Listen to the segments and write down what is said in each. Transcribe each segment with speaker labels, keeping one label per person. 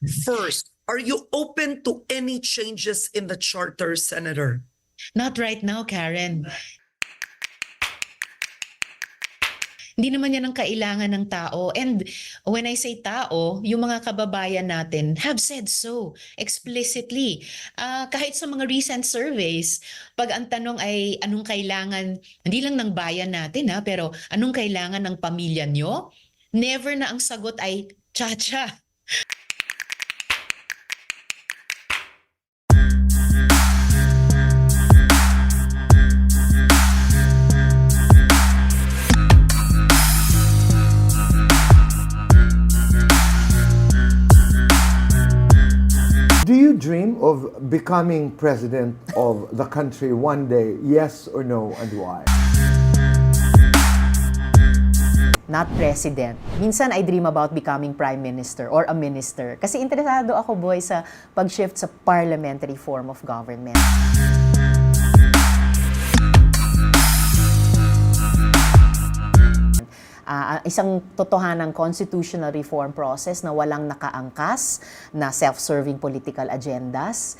Speaker 1: First, are you open to any changes in the charter, Senator?
Speaker 2: Not right now, Karen. Hindi naman yan ang kailangan ng tao. And when I say tao, yung mga kababayan natin have said so explicitly. Ah, kahit sa mga recent surveys, pag ang tanong ay anong kailangan, hindi lang ng bayan natin ha, pero anong kailangan ng pamilya nyo, never na ang sagot ay cha-cha.
Speaker 3: Do you dream of becoming president of the country one day? Yes or no, and why?
Speaker 4: not president. Minsan I dream about becoming prime minister or a minister kasi interesado ako boy sa pag-shift sa parliamentary form of government. Ah, isang totohanang constitutional reform process na walang nakaangkas na self-serving political agendas.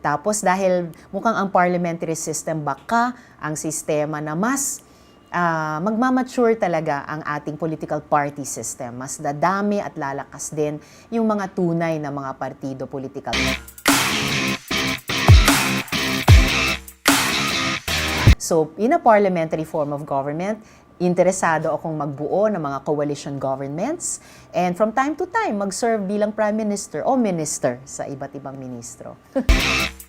Speaker 4: Tapos dahil mukhang ang parliamentary system baka ang sistema na mas ah, magmamature talaga ang ating political party system. Mas dadami at lalakas din yung mga tunay na mga partido political. So, in a parliamentary form of government, interesado akong magbuo ng mga coalition governments and from time to time mag-serve bilang prime minister o minister sa iba't ibang ministro.